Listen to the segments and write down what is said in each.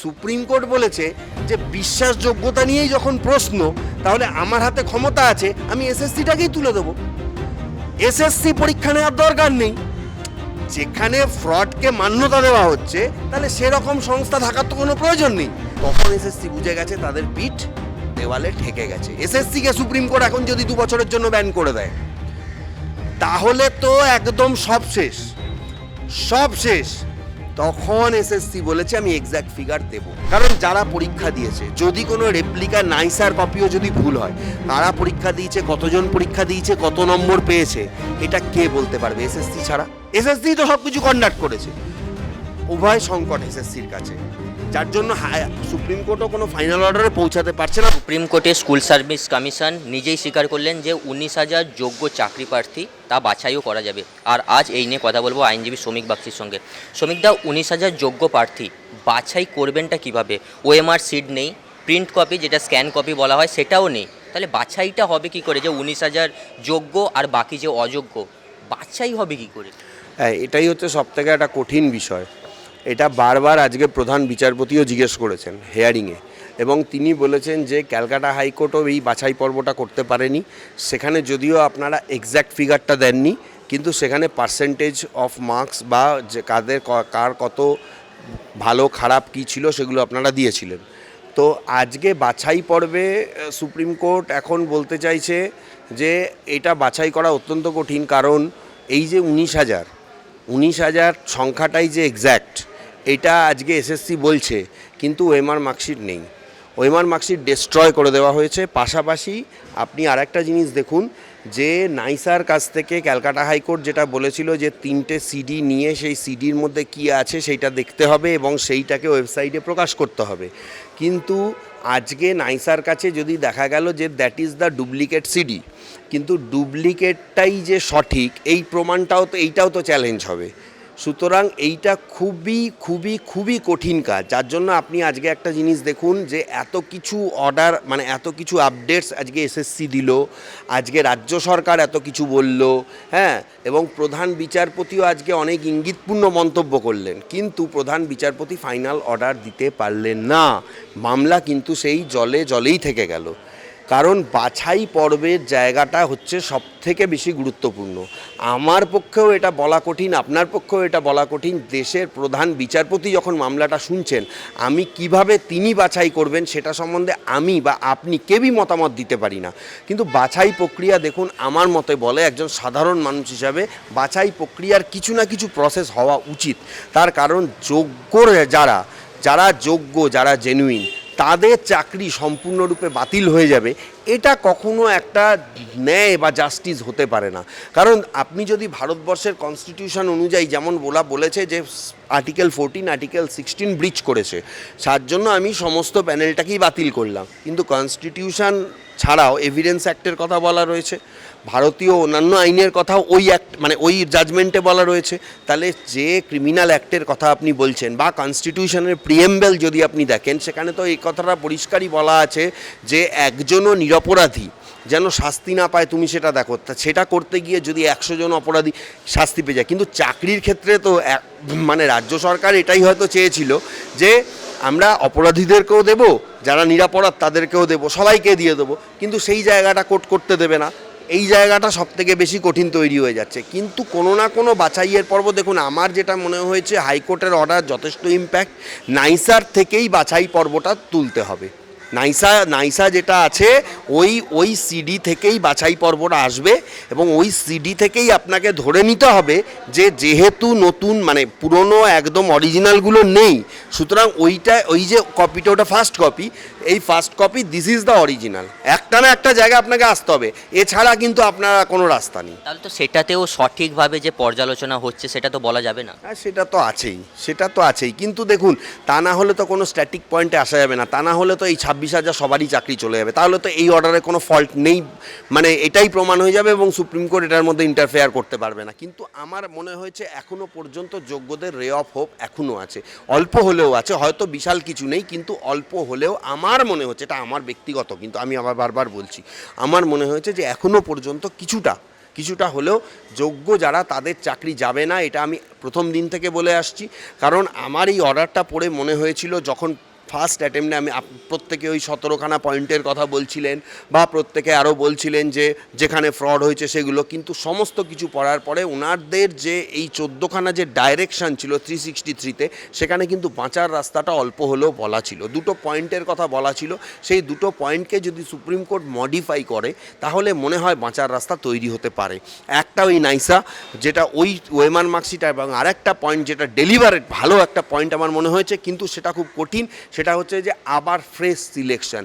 Supreme court বলেছে যে বিশ্বাসযোগ্যতা নিয়েই যখন প্রশ্ন, তাহলে আমার হাতে ক্ষমতা আছে, আমি এসএসসিটাকেই তুলে দেবো। এসএসসি পরীক্ষা নেওয়ার দরকার নেই। যেখানে ফ্রডকে মান্যতা দেওয়া হচ্ছে, তাহলে সেরকম সংস্থা থাকার তো কোনো প্রয়োজন নেই। তখন এসএসসি বুঝে গেছে, তাদের পিঠ দেওয়ালে ঠেকে গেছে। এসএসসিকে সুপ্রিম কোর্ট এখন যদি দু বছরের জন্য ব্যান করে দেয়, তাহলে তো একদম সব শেষ। সব শেষ। তখন এসএসসি বলেছে, আমি এক্স্যাক্ট ফিগার দেব। কারণ যারা পরীক্ষা দিয়েছে, যদি কোনো রেপ্লিকা নাইসার কপিও যদি ভুল হয় তারা পরীক্ষা দিয়েছে, কতজন পরীক্ষা দিয়েছে, কত নম্বর পেয়েছে, এটা কে বলতে পারবে এসএসসি ছাড়া? এসএসসি তো সব কিছু কন্ডাক্ট করেছে। উভয় সংকট এসএসসির কাছে। যার জন্য সুপ্রিম কোর্টও কোনো ফাইনাল অর্ডারে পৌঁছাতে পারছে না। সুপ্রিম কোর্টে স্কুল সার্ভিস কমিশন নিজেই স্বীকার করলেন যে উনিশ হাজার যোগ্য চাকরি প্রার্থী তা বাছাইও করা যাবে। আর আজ এই নিয়ে কথা বলব আইনজীবী শ্রমিক বাগচির সঙ্গে। শ্রমিকদা উনিশ হাজার যোগ্য প্রার্থী বাছাই করবেনটা কীভাবে? ওএমআর সিড নেই প্রিন্ট কপি যেটা স্ক্যান কপি বলা হয় সেটাও নেই। তাহলে বাছাইটা হবে কি করে যে উনিশ হাজার যোগ্য আর বাকি যে অযোগ্য? বাছাই হবে কি করে? হ্যাঁ এটাই হচ্ছে সব থেকে একটা কঠিন বিষয়। এটা বারবার আজকে প্রধান বিচারপতিও জিজ্ঞেস করেছেন হেয়ারিংয়ে এবং তিনি বলেছেন যে ক্যালকাটা হাইকোর্টও এই বাছাই পর্বটা করতে পারেনি। সেখানে যদিও আপনারা এক্স্যাক্ট ফিগারটা দেননি, কিন্তু সেখানে পার্সেন্টেজ অফ মার্কস বা যে কাদের কার কত ভালো, খারাপ কী ছিল সেগুলো আপনারা দিয়েছিলেন। তো আজকে বাছাই পর্বে সুপ্রিম কোর্ট এখন বলতে চাইছে যে এটা বাছাই করা অত্যন্ত কঠিন কারণ এই যে উনিশ হাজার উনিশ হাজার সংখ্যাটাই যে এক্স্যাক্ট এটা আজকে এসএসসি বলছে, কিন্তু ওএমআর মার্কশিট নেই। ওএমআর মার্কশিট ডিস্ট্রয় করে দেওয়া হয়েছে। পাশাপাশি আপনি আরেকটা জিনিস দেখুন, যে নাইসার কাছ থেকে ক্যালকাটা হাইকোর্ট যেটা বলেছিল যে তিনটে সিডি নিয়ে সেই সিডির মধ্যে কি আছে সেইটা দেখতে হবে এবং সেইটাকে ওয়েবসাইটে প্রকাশ করতে হবে। কিন্তু আজকে নাইসার কাছে যদি দেখা গেল যে that is the duplicate CD কিন্তু ডুপ্লিকেটটাই যে সঠিক, এই প্রমাণটাও তো, এইটাও তো চ্যালেঞ্জ হবে। সুতরাং এইটা খুবই খুবই খুবই কঠিন কাজ। যার জন্য আপনি আজকে একটা জিনিস দেখুন যে এত কিছু অর্ডার মানে এত কিছু আপডেটস আজকে এসএসসি দিল, আজকে রাজ্য সরকার এত কিছু বলল হ্যাঁ? এবং প্রধান বিচারপতিও আজকে অনেক ইঙ্গিতপূর্ণ মন্তব্য করলেন। কিন্তু প্রধান বিচারপতি ফাইনাল অর্ডার দিতে পারলেন না। মামলা কিন্তু সেই জলে, জলেই থেকে গেল। কারণ বাছাই পর্বের জায়গাটা হচ্ছে সব থেকে বেশি গুরুত্বপূর্ণ। আমার পক্ষেও এটা বলা কঠিন, আপনার পক্ষেও এটা বলা কঠিন। দেশের প্রধান বিচারপতি যখন মামলাটা শুনছেন, আমি কীভাবে তিনি বাছাই করবেন সেটা সম্বন্ধে আমি বা আপনি কেউই মতামত দিতে পারি না। কিন্তু বাছাই প্রক্রিয়া দেখুন, আমার মতে বলে একজন সাধারণ মানুষ হিসাবে বাছাই প্রক্রিয়ার কিছু না কিছু প্রসেস হওয়া উচিত। তার কারণ যোগ্য যারা যারা যোগ্য, যারা জেনুইন তাদের চাকরি সম্পূর্ণরূপে বাতিল হয়ে যাবে, এটা কখনো একটা ন্যায় বা জাস্টিস হতে পারে না। কারণ আপনি যদি ভারতবর্ষের কনস্টিটিউশন অনুযায়ী যেমন বলা, বলেছে যে article fourteen article sixteen breach করেছে, তার জন্য আমি সমস্ত প্যানেলটাকেই বাতিল করলাম। কিন্তু কনস্টিটিউশন ছাড়াও এভিডেন্স অ্যাক্টের কথা বলা রয়েছে। ভারতীয় অন্যান্য আইনের কথাও ওই অ্যাক্ট মানে ওই জাজমেন্টে বলা রয়েছে। তাহলে যে ক্রিমিনাল অ্যাক্টের কথা আপনি বলছেন বা কনস্টিটিউশনের প্রিয়েম্বেল যদি আপনি দেখেন, সেখানে তো এই কথাটা পরিষ্কারই বলা আছে যে একজনও নিরপরাধী যেন শাস্তি না পায়, তুমি সেটা দেখো। তা সেটা করতে গিয়ে যদি একশো জন অপরাধী শাস্তি পেয়ে যায়। কিন্তু চাকরির ক্ষেত্রে তো মানে রাজ্য সরকার এটাই হয়তো চেয়েছিল যে আমরা অপরাধীদেরকেও দেবো, যারা নিরাপরাধ তাদেরকেও দেবো, সবাইকে দিয়ে দেবো। কিন্তু সেই জায়গাটা কোট করতে দেবে না। এই জায়গাটা সব থেকে বেশি কঠিন তৈরি হয়ে যাচ্ছে। কিন্তু কোনো না কোনো বাছাইয়ের পর্ব দেখুন, আমার যেটা মনে হয়েছে, হাইকোর্টের অর্ডার যথেষ্ট ইম্প্যাক্ট নাইসার থেকেই বাছাই পর্বটা তুলতে হবে। নাইসা নাইসা যেটা আছে ওই ওই সিডি থেকেই বাছাই পর্বটা আসবে এবং ওই সিডি থেকেই আপনাকে ধরে নিতে হবে যে যেহেতু নতুন মানে পুরনো একদম অরিজিনালগুলো নেই সুতরাং ওইটা ওই যে কপিটা ওটা ফার্স্ট কপি এই first copy this is the original একটা না একটা জায়গায় আপনাকে আসতে হবে এছাড়া কিন্তু আপনার কোনো রাস্তা নেই। তাহলে তো সেটাতেও সঠিকভাবে যে পর্যালোচনা হচ্ছে সেটা তো বলা যাবে না। হ্যাঁ সেটা তো আছেই সেটা তো আছেই কিন্তু দেখুন তা না হলে তো কোনো স্ট্যাটিক পয়েন্টে আসা যাবে না তা না হলে তো এই ছাব্বিশ হাজার সবারই চাকরি চলে যাবে। তাহলে তো এই অর্ডারে কোনো ফল্ট নেই। মানে এটাই প্রমাণ হয়ে যাবে এবং সুপ্রিম কোর্ট এটার মধ্যে ইন্টারফেয়ার করতে পারবে না। কিন্তু আমার মনে হয়েছে এখনও পর্যন্ত যোগ্যদের রে অফ হোপ এখনও আছে। অল্প হলেও আছে, হয়তো বিশাল কিছু নেই, কিন্তু অল্প হলেও আমার মনে হচ্ছে, এটা আমার ব্যক্তিগত, কিন্তু আমি আবার বারবার বলছি, আমার মনে হয়েছে যে এখনও পর্যন্ত কিছুটা কিছুটা হলেও যোগ্য যারা তাদের চাকরি যাবে না, এটা আমি প্রথম দিন থেকে বলে আসছি। কারণ আমার এই অর্ডারটা পড়ে মনে হয়েছিল যখন ফার্স্ট অ্যাটেম্পটে আমি প্রত্যেকে ওই সতেরোখানা পয়েন্টের কথা বলছিলেন বা প্রত্যেকে আরও বলছিলেন যে, যেখানে ফ্রড হয়েছে সেগুলো। কিন্তু সমস্ত কিছু পড়ার পরে ওনারদের যে এই চোদ্দোখানা যে ডাইরেকশন ছিল থ্রি সিক্সটি থ্রিতে সেখানে কিন্তু বাঁচার রাস্তাটা অল্প হলেও বলা ছিল। দুটো পয়েন্টের কথা বলা ছিল। সেই দুটো পয়েন্টকে যদি সুপ্রিম কোর্ট মডিফাই করে, তাহলে মনে হয় বাঁচার রাস্তা তৈরি হতে পারে। একটা ওই নাইসা, যেটা ওই ওয়েমান মার্কশিট এবং আরেকটা পয়েন্ট যেটা ডেলিভারেড ভালো একটা পয়েন্ট আমার মনে হয়েছে, কিন্তু সেটা খুব কঠিন, সেটা হচ্ছে যে আবার ফ্রেশ সিলেকশন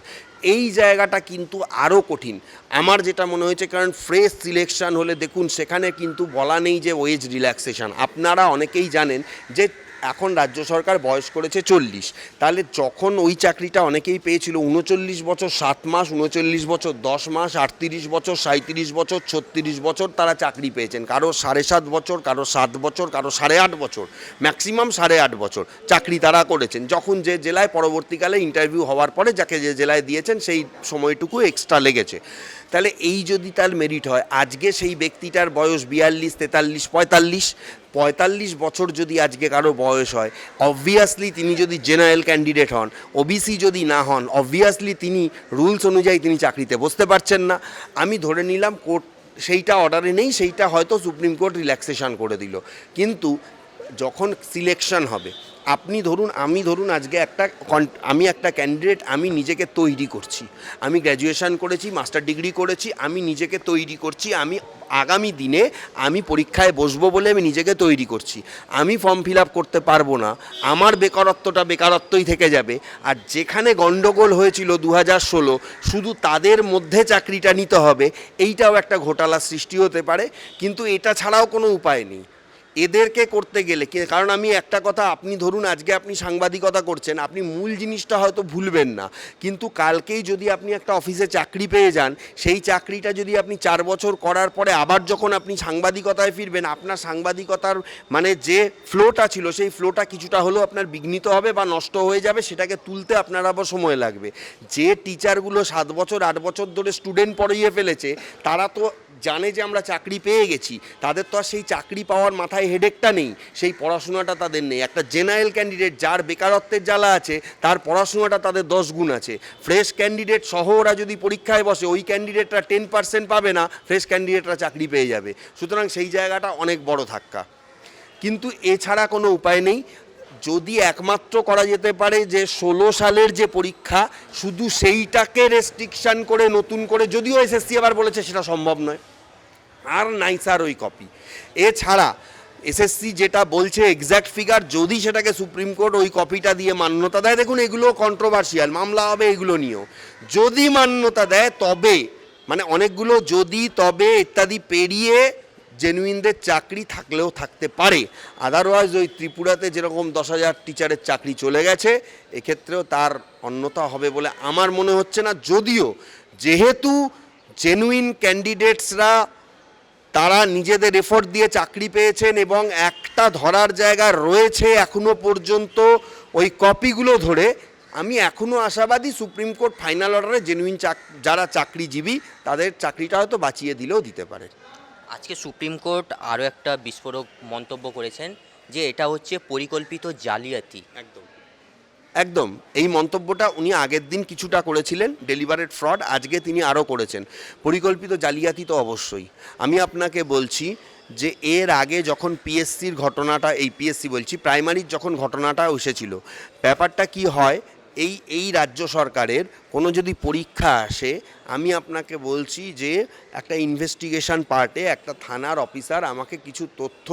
এই জায়গাটা কিন্তু আরও কঠিন। আমার যেটা মনে হয়েছে, কারণ ফ্রেশ সিলেকশন হলে দেখুন, সেখানে কিন্তু বলা নেই যে ওয়েজ রিল্যাক্সেশন আপনারা অনেকেই জানেন যে এখন রাজ্য সরকার বয়স করেছে চল্লিশ। তাহলে যখন ওই চাকরিটা অনেকেই পেয়েছিল, উনচল্লিশ বছর সাত মাস, উনচল্লিশ বছর দশ মাস, আটত্রিশ বছর সাঁত্রিশ বছর, ছত্রিশ বছর তারা চাকরি পেয়েছেন। কারও সাড়ে সাত বছর, কারও সাত বছর, কারও সাড়ে আট বছর, ম্যাক্সিমাম সাড়ে আট বছর চাকরি তারা করেছেন। যখন যে জেলায় পরবর্তীকালে ইন্টারভিউ হওয়ার পরে যাকে যে জেলায় দিয়েছেন সেই সময়টুকু এক্সট্রা লেগেছে। তাহলে এই যদি তার মেরিট হয়, আজকে সেই ব্যক্তিটার বয়স বিয়াল্লিশ, তেতাল্লিশ, পঁয়তাল্লিশ পঁয়তাল্লিশ বছর যদি আজকে কারও বয়স হয় অবভিয়াসলি তিনি যদি জেনারেল ক্যান্ডিডেট হন ওবিসি যদি না হন অবভিয়াসলি তিনি রুলস অনুযায়ী তিনি চাকরিতে বসতে পারছেন না। আমি ধরে নিলাম কোর্ট সেইটা অর্ডারে নেই, সেইটা হয়তো সুপ্রিম কোর্ট রিল্যাক্সেশন করে দিল। কিন্তু যখন সিলেকশন হবে আপনি ধরুন, আমি ধরুন আজকে একটা আমি একটা ক্যান্ডিডেট আমি নিজেকে তৈরি করছি। আমি গ্র্যাজুয়েশন করেছি মাস্টার ডিগ্রি করেছি, আমি নিজেকে তৈরি করছি, আমি আগামী দিনে আমি পরীক্ষায় বসবো বলে আমি নিজেকে তৈরি করছি। আমি ফর্ম ফিল আপ করতে পারব না, আমার বেকারত্বটা বেকারত্বই থেকে যাবে। আর যেখানে গণ্ডগোল হয়েছিল দু ষোলো, শুধু তাদের মধ্যে চাকরিটা নিতে হবে, এইটাও একটা ঘোটালা সৃষ্টি হতে পারে, কিন্তু এটা ছাড়াও কোনো উপায় নেই। এদেরকে করতে গেলে কারণ আমি একটা কথা, আপনি ধরুন আজকে আপনি সাংবাদিকতা করছেন, আপনি মূল জিনিসটা হয়তো ভুলবেন না। কিন্তু কালকেই যদি আপনি একটা অফিসে চাকরি পেয়ে যান, সেই চাকরিটা যদি আপনি চার বছর করার পরে আবার যখন আপনি সাংবাদিকতায় ফিরবেন, আপনার সাংবাদিকতার মানে যে ফ্লোটা ছিল, সেই ফ্লোটা কিছুটা হলেও আপনার বিঘ্নিত হবে বা নষ্ট হয়ে যাবে, সেটাকে তুলতে আপনার আবার সময় লাগবে। যে টিচারগুলো সাত বছর, আট বছর ধরে স্টুডেন্ট পড়িয়ে ফেলেছে, তারা তো জানে যে আমরা চাকরি পেয়ে গেছি, তাদের তো আর সেই চাকরি পাওয়ার মাথায় হেডেকটা নেই, সেই পড়াশোনাটা তাদের নেই। একটা জেনারেল ক্যান্ডিডেট যার বেকারত্বের জ্বালা আছে, তার পড়াশোনাটা তাদের দশ গুণ আছে। ফ্রেশ ক্যান্ডিডেট সহ ওরা যদি পরীক্ষায় বসে, ওই ক্যান্ডিডেটরা টেন পার্সেন্ট পাবে না ফ্রেশ ক্যান্ডিডেটরা চাকরি পেয়ে যাবে। সুতরাং সেই জায়গাটা অনেক বড় ধাক্কা। কিন্তু এছাড়া কোনো উপায় নেই। যদি একমাত্র করা যেতে পারে যে ষোলো সালের যে পরীক্ষা, শুধু সেইটাকে রেস্ট্রিকশন করে নতুন করে, যদিও এসএসসি আবার বলেছে সেটা সম্ভব নয়। আর নাইসার ওই কপি এছাড়া এসএসসি যেটা বলছে এক্স্যাক্ট ফিগার যদি সেটাকে সুপ্রিম কোর্ট ওই কপিটা দিয়ে মান্যতা দেয়, দেখুন এগুলো কন্ট্রোভার্সিয়াল মামলা হবে এগুলো নিয়েও। যদি মান্যতা দেয়, তবে মানে অনেকগুলো যদি, তবে ইত্যাদি পেরিয়ে জেনুইনদের চাকরি থাকলেও থাকতে পারে। আদারওয়াইজ ওই ত্রিপুরাতে যেরকম দশ হাজার টিচারের চাকরি চলে গেছে, এক্ষেত্রেও তার অন্যতা হবে বলে আমার মনে হচ্ছে না। যদিও যেহেতু জেনুইন ক্যান্ডিডেটসরা তারা নিজেদের এফোর্ট দিয়ে চাকরি পেয়েছেন এবং একটা ধরার জায়গা রয়েছে এখনও পর্যন্ত ওই কপিগুলো ধরে, আমি এখনও আশাবাদী সুপ্রিম কোর্ট ফাইনাল অর্ডারে জেনুইন যারা চাকরিজীবী, তাদের চাকরিটা হয়তো বাঁচিয়ে দিলেও দিতে পারে। আজকে সুপ্রিম কোর্ট আরও একটা বিস্ফোরক মন্তব্য করেছেন যে এটা হচ্ছে পরিকল্পিত জালিয়াতি। একদম। একদম। এই মন্তব্যটা উনি আগের দিন কিছুটা করেছিলেন ডেলিভারেড ফ্রড আজকে তিনি আরও করেছেন। পরিকল্পিত জালিয়াতি তো অবশ্যই। আমি আপনাকে বলছি যে এর আগে যখন পিএসসির ঘটনাটা, এই পিএসসি বলছি প্রাইমারির যখন ঘটনাটা এসেছিল, ব্যাপারটা কি হয় এই এই রাজ্য সরকারের কোনো যদি পরীক্ষা আসে, আমি আপনাকে বলছি যে একটা ইনভেস্টিগেশন পার্টে একটা থানার অফিসার আমাকে কিছু তথ্য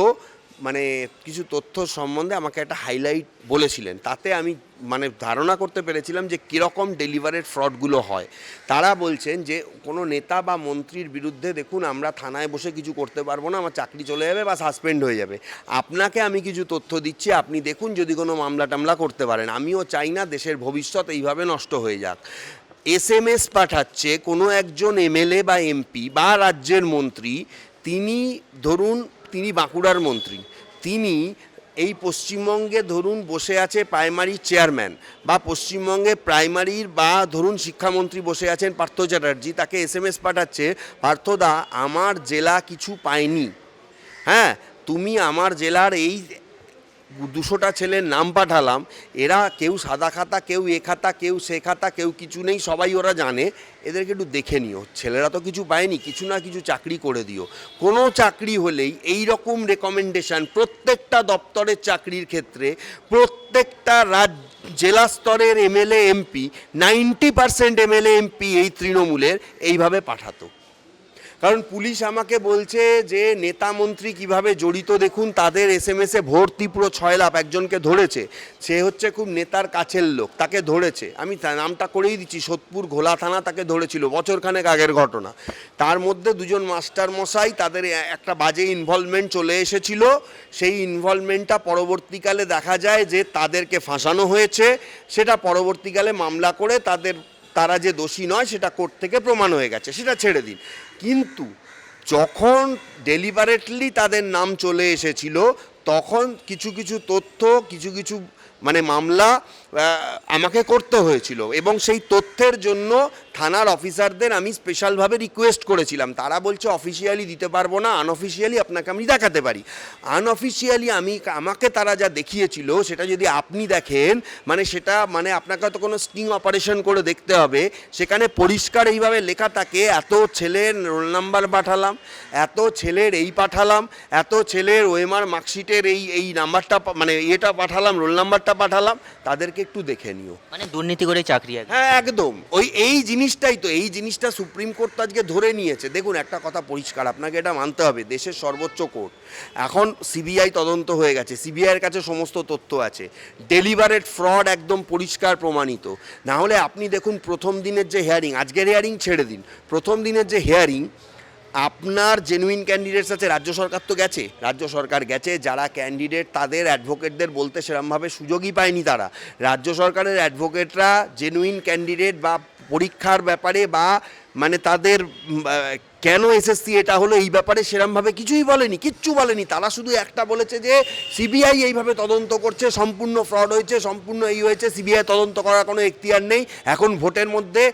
মানে কিছু তথ্য সম্বন্ধে আমাকে একটা হাইলাইট বলেছিলেন। তাতে আমি মানে ধারণা করতে পেরেছিলাম যে কীরকম ডেলিভারেড ফ্রডগুলো হয়। তারা বলছেন যে কোনো নেতা বা মন্ত্রীর বিরুদ্ধে দেখুন, আমরা থানায় বসে কিছু করতে পারব না, আমার চাকরি চলে যাবে বা সাসপেন্ড হয়ে যাবে। আপনাকে আমি কিছু তথ্য দিচ্ছি, আপনি দেখুন যদি কোনো মামলা টামলা করতে পারেন। আমিও চাই না দেশের ভবিষ্যৎ এইভাবে নষ্ট হয়ে যাক। এস এম এস পাঠাচ্ছে কোনো একজন এমএলএ বা এমপি বা রাজ্যের মন্ত্রী। তিনি ধরুন তিনি বাঁকুড়ার মন্ত্রী। তিনি এই পশ্চিমবঙ্গে ধরুন বসে আছে প্রাইমারি চেয়ারম্যান বা পশ্চিমবঙ্গে প্রাইমারির বা ধরুন শিক্ষামন্ত্রী বসে আছেন পার্থ চ্যাটার্জি, তাকে এস এম এস পাঠাচ্ছে পার্থদা আমার জেলা কিছু পায়নি। হ্যাঁ তুমি আমার জেলার এই দুশোটা ছেলের নাম পাঠালাম, এরা কেউ সাদা খাতা, কেউ এ খাতা, কেউ সে খাতা, কেউ কিছু নেই, সবাই ওরা জানে। এদেরকে একটু দেখে নিও, ছেলেরা তো কিছু পায়নি, কিছু না কিছু চাকরি করে দিও। কোনো চাকরি হলেই এই রকম রেকমেন্ডেশন প্রত্যেকটা দপ্তরের চাকরির ক্ষেত্রে প্রত্যেকটা রাজ, জেলা স্তরের MLA, MP ninety percent MLA, MP এই তৃণমূলের এইভাবে পাঠাতো। কারণ পুলিশ আমাকে বলছে যে, নেতা মন্ত্রী কীভাবে জড়িত দেখুন, তাদের এস এম এসে ভর্তি পুরো ছয় লাভ একজনকে ধরেছে। সে হচ্ছে খুব নেতার কাছের লোক, তাকে ধরেছে। আমি নামটা করেই দিচ্ছি, সোদপুর ঘোলা থানা তাকে ধরেছিল, বছরখানেক আগের ঘটনা। তার মধ্যে দুজন মাস্টার মশাই, তাদের একটা বাজে ইনভলভমেন্ট চলে এসেছিল। সেই ইনভলভমেন্টটা পরবর্তীকালে দেখা যায় যে, তাদেরকে ফাঁসানো হয়েছে। সেটা পরবর্তীকালে মামলা করে তাদের, তারা যে দোষী নয়, সেটা কোর্ট থেকে প্রমাণ হয়ে গেছে। সেটা ছেড়ে দিন। কিন্তু যখন ডেলিভারেটলি তাদের নাম চলে এসেছিল, তখন কিছু কিছু তথ্য, কিছু কিছু মানে মামলা আমাকে করতে হয়েছিল এবং সেই তথ্যের জন্য থানার অফিসারদের আমি স্পেশালভাবে রিকোয়েস্ট করেছিলাম। তারা বলছে অফিসিয়ালি দিতে পারব না আনঅফিসিয়ালি আপনাকে আমি দেখাতে পারি। আনঅফিসিয়ালি আমি, আমাকে তারা যা দেখিয়েছিল, সেটা যদি আপনি দেখেন মানে সেটা মানে আপনাকে তো কোনো স্টিং অপারেশন করে দেখতে হবে। সেখানে পরিষ্কার এইভাবে লেখা থাকে, এত ছেলের রোল নাম্বার পাঠালাম, এত ছেলের এই পাঠালাম, এত ছেলের ওএমআর মার্কশিটের এই এই নাম্বারটা মানে এটা পাঠালাম রোল নাম্বারটা পাঠালাম। তাদেরকে একটু দেখে নিও। মানে দুর্নীতি করে চাকরি। হ্যাঁ একদম। ওই এই জিনিসটাই তো এই জিনিসটা সুপ্রিম কোর্ট তো আজকে ধরে নিয়েছে। দেখুন একটা কথা পরিষ্কার আপনাকে এটা মানতে হবে দেশের সর্বোচ্চ কোর্ট। এখন সিবিআই তদন্ত হয়ে গেছে সিবিআইয়ের কাছে সমস্ত তথ্য আছে। ডেলিভারেড ফ্রড একদম পরিষ্কার প্রমাণিত। না হলে আপনি দেখুন প্রথম দিনের যে হেয়ারিং আজকের হেয়ারিং ছেড়ে দিন। প্রথম দিনের যে হেয়ারিং আপনার জেনুইন ক্যান্ডিডেটস আছে, রাজ্য সরকার তো গেছে। রাজ্য সরকার গেছে, যারা ক্যান্ডিডেট তাদের অ্যাডভোকেটদের বলতে সেরমভাবে সুযোগই পায়নি তারা। রাজ্য সরকারের অ্যাডভোকেটরা জেনুইন ক্যান্ডিডেট বা পরীক্ষার ব্যাপারে বা মানে তাদের কেন এসএসসি এটা হলো এই ব্যাপারে সেরমভাবে কিছুই বলেনি, কিচ্ছু বলেনি। তারা শুধু একটা বলেছে যে, সিবিআই এইভাবে তদন্ত করছে, সম্পূর্ণ ফ্রড হয়েছে, সম্পূর্ণ এই হয়েছে, সিবিআই তদন্ত করার কোনো এখতিয়ার নেই। এখন ভোটের মধ্যে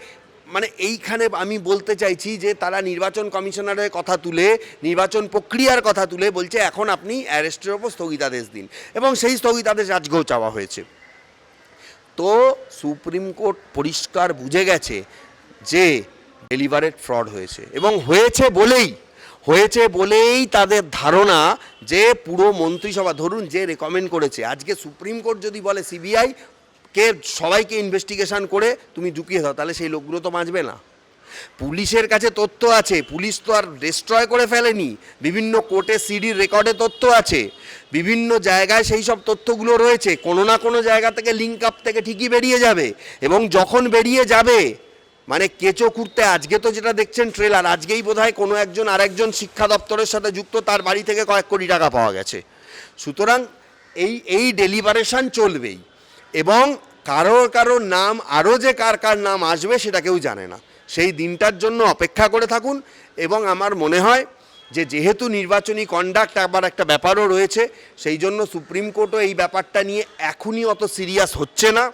মানে এইখানে আমি বলতে চাইছি যে তারা নির্বাচন কমিশনারের কথা তুলে, নির্বাচন প্রক্রিয়ার কথা তুলে বলছে, এখন আপনি অ্যারেস্টের ওপর স্থগিতাদেশ দিন। এবং সেই স্থগিতাদেশ আজকেও চাওয়া হয়েছে। তো সুপ্রিম কোর্ট পরিষ্কার বুঝে গেছে যে ডেলিভারেড ফ্রড হয়েছে। এবং হয়েছে বলেই হয়েছে বলেই তাদের ধারণা যে পুরো মন্ত্রিসভা, ধরুন যে রেকমেন্ড করেছে, আজকে সুপ্রিম কোর্ট যদি বলে, সিবিআই কে সবাইকে ইনভেস্টিগেশন করে তুমি ঢুকিয়ে দাও, তাহলে সেই লোকগুলো তো বাঁচবে না। পুলিশের কাছে তথ্য আছে, পুলিশ তো আর ডিস্ট্রয় করে ফেলেনি। বিভিন্ন কোর্টে সিডির রেকর্ডে তথ্য আছে। বিভিন্ন জায়গায় সেই সব তথ্যগুলো রয়েছে। কোনো না কোনো জায়গা থেকে লিঙ্ক আপ থেকে ঠিকই বেরিয়ে যাবে এবং যখন বেরিয়ে যাবে মানে কেঁচো কুর্তে আজকে তো যেটা দেখছেন ট্রেলার আজকেই বোধহয় কোনো একজন আরেকজন শিক্ষা দপ্তরের সাথে যুক্ত, তার বাড়ি থেকে কয়েক কোটি টাকা পাওয়া গেছে। সুতরাং এই এই ডেলিভারেশন চলবেই। এবং কারোর কারোর নাম, আরও যে কার কার নাম আসবে সেটা কেউ জানে না। সেই দিনটার জন্য অপেক্ষা করে থাকুন এবং আমার মনে হয় যে যেহেতু নির্বাচনী কন্ডাক্ট আবার একটা ব্যাপারও রয়েছে, সেই জন্য সুপ্রিম কোর্টও এই ব্যাপারটা নিয়ে এখনই অত সিরিয়াস হচ্ছে না।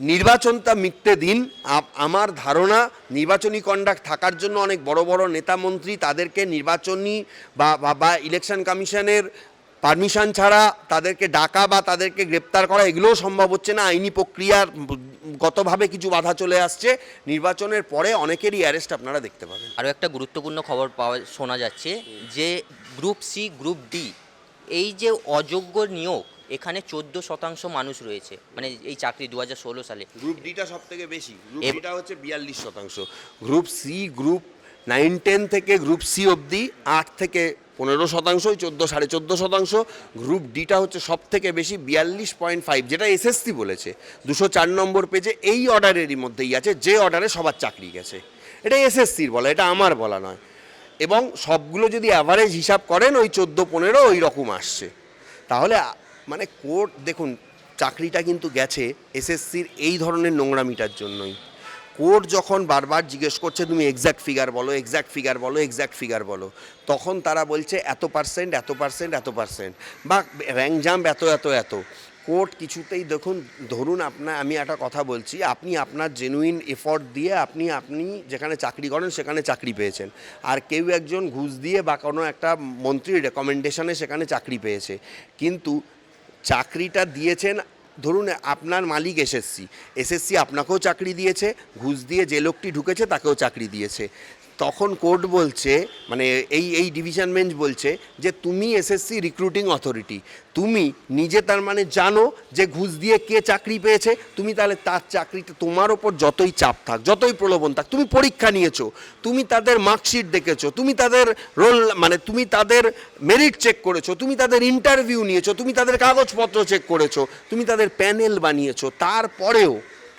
নির্বাচনটা মিটতে দিন। আমার ধারণা নির্বাচনী কন্ডাক্ট থাকার জন্য অনেক বড় বড় নেতা মন্ত্রী তাদেরকে নির্বাচনী বা- বা ইলেকশন কমিশনের পারমিশন ছাড়া তাদেরকে ডাকা বা তাদেরকে গ্রেপ্তার করা এগুলোও সম্ভব হচ্ছে না। আইনি প্রক্রিয়ার গতভাবে কিছু বাধা চলে আসছে। নির্বাচনের পরে অনেকেরই অ্যারেস্ট আপনারা দেখতে পাবেন। আরও একটা গুরুত্বপূর্ণ খবর পাওয়া শোনা যাচ্ছে যে গ্রুপ সি গ্রুপ ডি এই যে অযোগ্য নিয়োগ এখানে চোদ্দ শতাংশ মানুষ রয়েছে। মানে এই চাকরি দু হাজার ষোলো সালে। গ্রুপ ডিটা সব থেকে বেশি। গ্রুপ ডিটা হচ্ছে বিয়াল্লিশ শতাংশ। Group C group nine ten থেকে গ্রুপ সি অবধি আট থেকে পনেরো শতাংশ ওই চোদ্দ, সাড়ে চোদ্দ শতাংশ। গ্রুপ ডিটা হচ্ছে সব থেকে বেশি বিয়াল্লিশ পয়েন্ট ফাইভ, যেটা এসএসসি বলেছে। দুশো চার নম্বর পেজে এই অর্ডারেরই মধ্যেই আছে, যে অর্ডারে সবার চাকরি গেছে। এটা এসএসসির বলা, এটা আমার বলা নয়। এবং সবগুলো যদি অ্যাভারেজ হিসাব করেন, ওই চোদ্দ, পনেরো ওই রকম আসছে। তাহলে মানে কোর্ট, দেখুন, চাকরিটা কিন্তু গেছে এসএসসির এই ধরনের নোংরামিটার জন্যই। কোর্ট যখন বারবার জিজ্ঞেস করছে, তুমি এক্স্যাক্ট ফিগার বলো এক্স্যাক্ট ফিগার বলো এক্স্যাক্ট ফিগার বলো? তখন তারা বলছে, এত পার্সেন্ট এত পার্সেন্ট এত পার্সেন্ট বা র্যাঙ্ক জাম্প এত এত এত। কোর্ট কিছুতেই দেখুন, ধরুন আপনার আমি একটা কথা বলছি, আপনি আপনার জেনুইন এফর্ট দিয়ে আপনি আপনি যেখানে চাকরি করেন, সেখানে চাকরি পেয়েছেন। আর কেউ একজন ঘুষ দিয়ে বা কোনো একটা মন্ত্রীর রেকমেন্ডেশনে সেখানে চাকরি পেয়েছে। কিন্তু চাকরিটা দিয়েছেন ধরুন, আপনার মালিক এসএসসি এসএসসি আপনাকেও চাকরি দিয়েছে, ঘুষ দিয়ে যে লোকটি ঢুকেছে তাকেও চাকরি দিয়েছে। তখন কোর্ট বলছে মানে এই এই ডিভিশন বেঞ্চ বলছে যে তুমি এসএসসি রিক্রুটিং অথরিটি, তুমি নিজে তার মানে জানো যে ঘুষ দিয়ে কে চাকরি পেয়েছে, তুমি তাহলে তার চাকরিতে তোমার ওপর যতই চাপ থাক, যতই প্রলোভন থাক, তুমি পরীক্ষা নিয়েছো, তুমি তাদের মার্কশিট দেখেছ, তুমি তাদের রোল মানে তুমি তাদের মেরিট চেক করেছ, তুমি তাদের ইন্টারভিউ নিয়েছো, তুমি তাদের কাগজপত্র চেক করেছ, তুমি তাদের প্যানেল বানিয়েছো, তারপরেও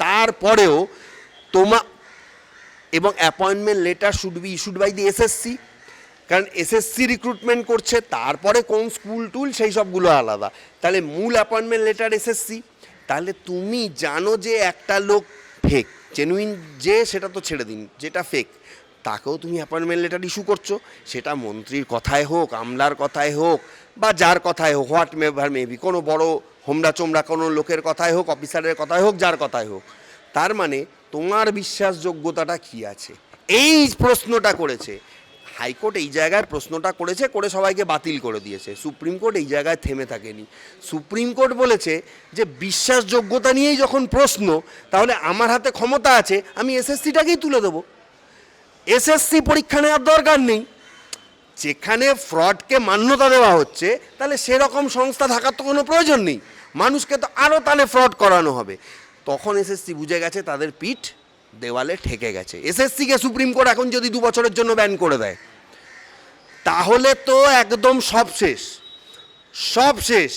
তারপরেও তোমা এবং appointment letter should be issued by the SSC কারণ এসএসসি রিক্রুটমেন্ট করছে, তারপরে কোন স্কুল টুল সেই সবগুলো আলাদা। তাহলে মূল অ্যাপয়েন্টমেন্ট লেটার এসএসসি তাহলে তুমি জানো যে একটা লোক ফেক জেনুইন যে, সেটা তো ছেড়ে দিন, যেটা ফেক তাকেও তুমি অ্যাপয়েন্টমেন্ট লেটার ইস্যু করছ, সেটা মন্ত্রীর কথায় হোক, আমলার কথায় হোক, বা যার কথায় হোক হোয়াট মেভার মেবি কোনো বড় হোমরা চোমরা কোনো লোকের কথায় হোক অফিসারের কথায় হোক, যার কথায় হোক, তার মানে তোমার বিশ্বাসযোগ্যতাটা কি আছে? এই প্রশ্নটা করেছে। হাইকোর্ট এই জায়গায় প্রশ্নটা করেছে, করে সবাইকে বাতিল করে দিয়েছে। সুপ্রিম কোর্ট এই জায়গায় থেমে থাকেনি। সুপ্রিম কোর্ট বলেছে যে বিশ্বাসযোগ্যতা নিয়েই যখন প্রশ্ন, তাহলে আমার হাতে ক্ষমতা আছে, আমি এসএসসিটাকেই তুলে দেবো। এসএসসি পরীক্ষা নেওয়ার দরকার নেই। যেখানে ফ্রডকে মান্যতা দেওয়া হচ্ছে, তাহলে সেরকম সংস্থা থাকার তো কোনো প্রয়োজন নেই। মানুষকে তো আরও তাহলে ফ্রড করানো হবে। তখন এসএসসি বুঝে গেছে তাদের পিঠ দেওয়ালে ঠেকে গেছে। এসএসসিকে সুপ্রিম কোর্ট এখন যদি দু বছরের জন্য ব্যান করে দেয়, তাহলে তো একদম সব শেষ। সব শেষ।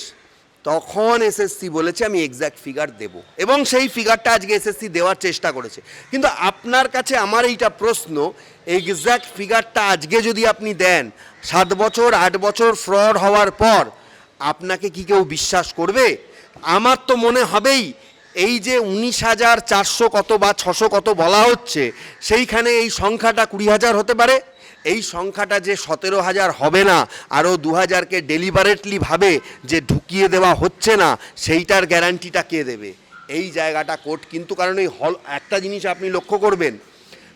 তখন এসএসসি বলেছে, আমি এক্স্যাক্ট ফিগার দেব। এবং সেই ফিগারটা আজকে এসএসসি দেওয়ার চেষ্টা করেছে। কিন্তু আপনার কাছে আমার এইটা প্রশ্ন এক্স্যাক্ট ফিগারটা আজকে যদি আপনি দেন, সাত বছর, আট বছর ফ্রড হওয়ার পর আপনাকে কি কেউ বিশ্বাস করবে? আমার তো মনে হবেই এই যে উনিশ হাজার চারশো কত বা ছশো কত বলা হচ্ছে, সেইখানে এই সংখ্যাটা কুড়ি হাজার হতে পারে। এই সংখ্যাটা যে সতেরো হাজার হবে না, আরও দু হাজারকে ডেলিভারেটলি ভাবে যে ঢুকিয়ে দেওয়া হচ্ছে না, সেইটার গ্যারান্টিটা কে দেবে? এই জায়গাটা কোর্ট কিন্তু কারণ এই হল, একটা জিনিস আপনি লক্ষ্য করবেন,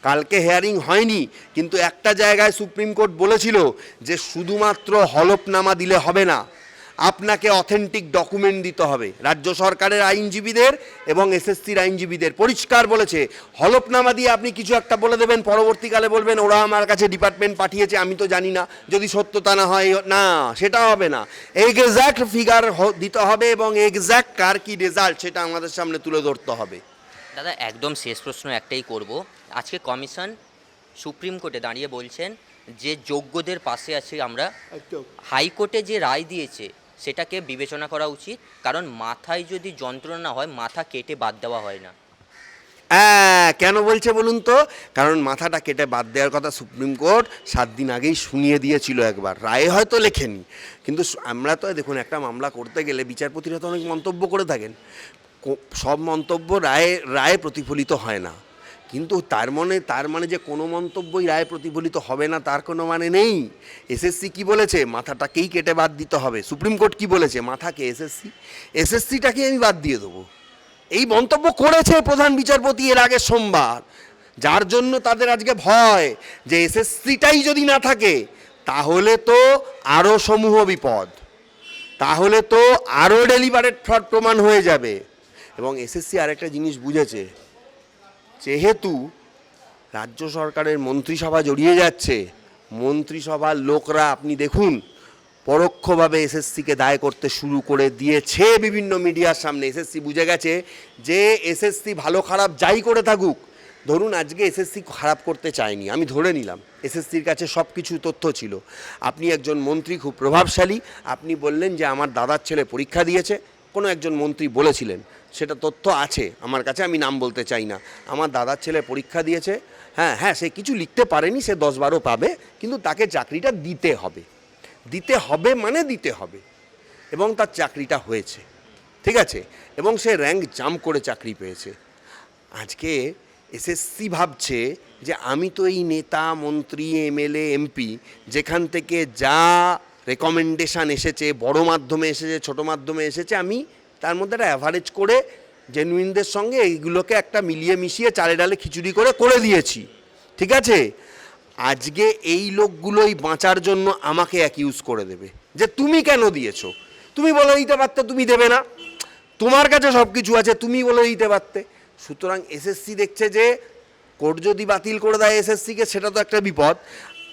কালকে হেয়ারিং হয়নি, কিন্তু একটা জায়গায় সুপ্রিম কোর্ট বলেছিল যে শুধুমাত্র হলফনামা দিলে হবে না। আপনাকে অথেন্টিক ডকুমেন্ট দিতে হবে। রাজ্য সরকারের আইনজীবীদের এবং এসএসসির আইনজীবীদের পরিষ্কার বলেছে। হলফনামা দিয়ে আপনি কিছু একটা বলে দেবেন পরবর্তীকালে বলবেন ওরা আমার কাছে ডিপার্টমেন্ট পাঠিয়েছে আমি তো জানি না। যদি সত্যতা না হয় না সেটা হবে না। এক্স্যাক্ট ফিগার দিতে হবে এবং এক্স্যাক্ট কার কি রেজাল্ট সেটা আমাদের সামনে তুলে ধরতে হবে। দাদা একদম শেষ প্রশ্ন একটাই করব। আজকে কমিশন সুপ্রিম কোর্টে দাঁড়িয়ে বলছেন যে যোগ্যদের পাশে আছি আমরা। হাইকোর্টে যে রায় দিয়েছে সেটাকে বিবেচনা করা উচিত, কারণ মাথায় যদি যন্ত্রণা হয়, মাথা কেটে বাদ দেওয়া হয় না। হ্যাঁ কেন বলছে বলুন তো? কারণ মাথাটা কেটে বাদ দেওয়ার কথা সুপ্রিম কোর্ট সাত দিন আগেই শুনিয়ে দিয়েছিল একবার। রায়ে হয়তো লেখেনি। কিন্তু আমরা তো, দেখুন, একটা মামলা করতে গেলে বিচারপতিরা তো অনেক মন্তব্য করে থাকেন। সব মন্তব্য রায়ে রায়ে প্রতিফলিত হয় না। কিন্তু তার মানে তার মানে যে কোনো মন্তব্যই রায় প্রতিফলিত হবে না, তার কোনো মানে নেই। এসএসসি কি বলেছে? মাথাটাকেই কেটে বাদ দিতে হবে। সুপ্রিম কোর্ট কি বলেছে? মাথাকে এসএসসি? এসএসসিটাকে আমি বাদ দিয়ে দেবো। এই মন্তব্য করেছে প্রধান বিচারপতি এর আগে সোমবার। যার জন্য তাদের আজকে ভয় যে এসএসসিটাই যদি না থাকে, তাহলে তো আরও সমূহ বিপদ। তাহলে তো আরও ডেলিভারেড ফ্রড প্রমাণ হয়ে যাবে। এবং এসএসসি আরেকটা জিনিস বুঝেছে। যেহেতু রাজ্য সরকারের মন্ত্রিসভা জড়িয়ে যাচ্ছে, মন্ত্রিসভার লোকরা, আপনি দেখুন, পরোক্ষভাবে এসএসসিকে দায় করতে শুরু করে দিয়েছে বিভিন্ন মিডিয়ার সামনে। এসএসসি বুঝে গেছে যে এসএসসি ভালো খারাপ যাই করে থাকুক, ধরুন আজকে এসএসসি খারাপ করতে চায়নি, আমি ধরে নিলাম, এসএসসির কাছে সব কিছু তথ্য ছিল। আপনি একজন মন্ত্রী, খুব প্রভাবশালী, আপনি বললেন যে আমার দাদার ছেলে পরীক্ষা দিয়েছে কোনো একজন মন্ত্রী বলেছিলেন, সেটা তথ্য আছে, আমার কাছে আমি নাম বলতে চাই না। আমার দাদার ছেলে পরীক্ষা দিয়েছে হ্যাঁ হ্যাঁ সে কিছু লিখতে পারেনি, সে দশ বারো পাবে, কিন্তু তাকে চাকরিটা দিতে হবে। দিতে হবে মানে দিতে হবে। এবং তার চাকরিটা হয়েছে, ঠিক আছে? এবং সে র্যাঙ্ক জাম্প করে চাকরি পেয়েছে। আজকে এসএসসি ভাবছে যে আমি তো এই নেতা, মন্ত্রী, এমএলএ, এমপি, যেখান থেকে যা রেকমেন্ডেশন এসেছে, বড় মাধ্যমে এসেছে, ছোট মাধ্যমে এসেছে, আমি তার মধ্যে একটা অ্যাভারেজ করে জেনুইনদের সঙ্গে এইগুলোকে একটা মিলিয়ে মিশিয়ে চালে ডালে খিচুড়ি করে করে দিয়েছি। ঠিক আছে? আজকে এই লোকগুলোই বাঁচার জন্য আমাকে অ্যাকিউজ করে দেবে। যে তুমি কেন দিয়েছ? তুমি বলে দিতে পারতে, তুমি দেবে না। তোমার কাছে সব কিছু আছে, তুমি বলে দিতে পারতে। সুতরাং এসএসসি দেখছে যে কোর্ট যদি বাতিল করে দেয় এসএসসিকে, সেটা তো একটা বিপদ।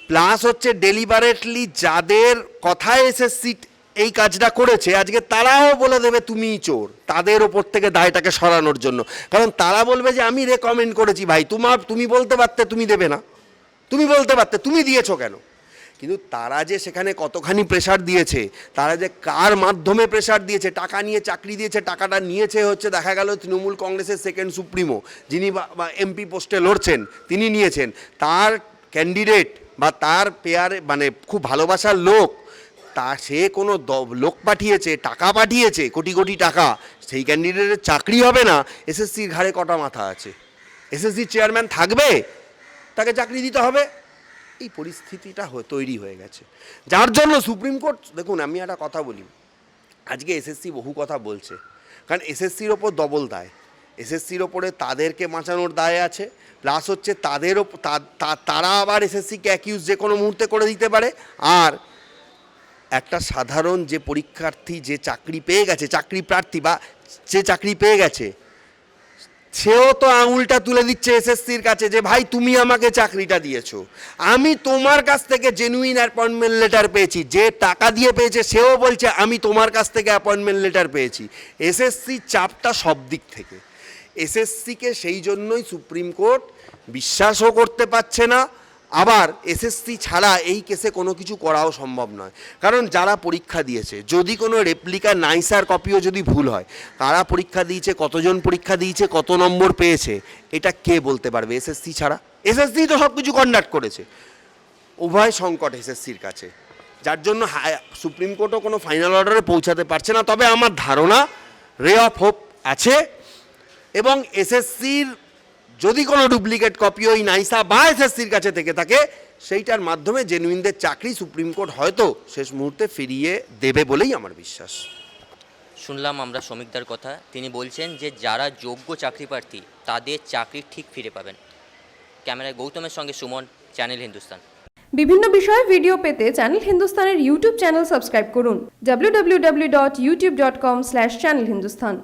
প্লাস হচ্ছে ডেলিভারেটলি যাদের কথায় এসএসসি এই কাজটা করেছে, আজকে তারাও বলে দেবে তুমিই চোর, তাদের ওপর থেকে দায়টাকে সরানোর জন্য। কারণ তারা বলবে যে, আমি রেকমেন্ড করেছি ভাই তোমার তুমি বলতে পারতে, তুমি দেবে না। তুমি বলতে পারতে, তুমি দিয়েছ কেন? কিন্তু তারা যে সেখানে কতখানি প্রেশার দিয়েছে, তারা যে কার মাধ্যমে প্রেশার দিয়েছে, টাকা নিয়ে চাকরি দিয়েছে, টাকাটা নিয়েছে হচ্ছে দেখা গেল তৃণমূল কংগ্রেসের সেকেন্ড সুপ্রিমো, যিনি এমপি পোস্টে লড়ছেন, তিনি নিয়েছেন। তার ক্যান্ডিডেট বা তার পেয়ারে মানে খুব ভালোবাসার লোক, তা সে কোনো লোক পাঠিয়েছে, টাকা পাঠিয়েছে, কোটি কোটি টাকা, সেই ক্যান্ডিডেটের চাকরি হবে না এসএসসির ঘাড়ে কটা মাথা আছে? এসএসসি চেয়ারম্যান থাকবে? তাকে চাকরি দিতে হবে? এই পরিস্থিতিটা তৈরি হয়ে গেছে। যার জন্য সুপ্রিম কোর্ট, দেখুন, আমি একটা কথা বলি। আজকে এসএসসি বহু কথা বলছে। কারণ এসএসসির ওপর ডবল দায়। এসএসসির ওপরে তাদেরকে বাঁচানোর দায় আছে। প্লাস হচ্ছে তাদের ওপ- তা- তা- তারা আবার এসএসসিকে অ্যাকিউজ যে কোনো মুহূর্তে করে দিতে পারে। আর একটা সাধারণ যে পরীক্ষার্থী যে চাকরি পেয়ে গেছে, চাকরি প্রার্থী বা যে চাকরি পেয়ে গেছে, সেও তো আঙুলটা তুলে দিচ্ছে এসএসসির কাছে যে, ভাই, তুমি আমাকে চাকরিটা দিয়েছ। আমি তোমার কাছ থেকে জেনুইন অ্যাপয়েন্টমেন্ট লেটার পেয়েছি। যে টাকা দিয়ে পেয়েছে, সেও বলছে, আমি তোমার কাছ থেকে অ্যাপয়েন্টমেন্ট লেটার পেয়েছি। এসএসসি চাপটা সব দিক থেকে। এসএসসিকে সেই জন্যই সুপ্রিম কোর্ট বিশ্বাসও করতে পারছে না। আবার এসএসসি ছাড়া এই কেসে কোনো কিছু করাও সম্ভব নয়। কারণ যারা পরীক্ষা দিয়েছে, যদি কোনো রেপ্লিকা নাইসার কপিও যদি ভুল হয় কারা পরীক্ষা দিয়েছে, কতজন পরীক্ষা দিয়েছে, কত নম্বর পেয়েছে, এটা কে বলতে পারবে এসএসসি ছাড়া? এসএসসি তো সব কিছু কন্ডাক্ট করেছে। উভয় সংকট এসএসসির কাছে। যার জন্য সুপ্রিম কোর্টও কোনো ফাইনাল অর্ডারে পৌঁছাতে পারছে না। তবে আমার ধারণা রে অফ হোপ আছে। এবং এসএসসির যদি কোনো ডুপ্লিকেট কপি ওই নাইসা বা এসএসসির কাছে থেকে থাকে সেইটার মাধ্যমে জেনুইনদের চাকরি সুপ্রিম কোর্ট হয়তো শেষ মুহূর্তে ফিরিয়ে দেবে বলেই আমার বিশ্বাস। শুনলাম আমরা শ্রমিকদার কথা। তিনি বলছেন যে যারা যোগ্য চাকরি প্রার্থী তাদের চাকরি ঠিক ফিরে পাবেন। ক্যামেরায় গৌতমের সঙ্গে সুমন চ্যানেল হিন্দুস্তান। বিভিন্ন বিষয়ে ভিডিও পেতে চ্যানেল হিন্দুস্তানের ইউটিউব চ্যানেল সাবস্ক্রাইব করুন। www.youtube.com/channelhindustan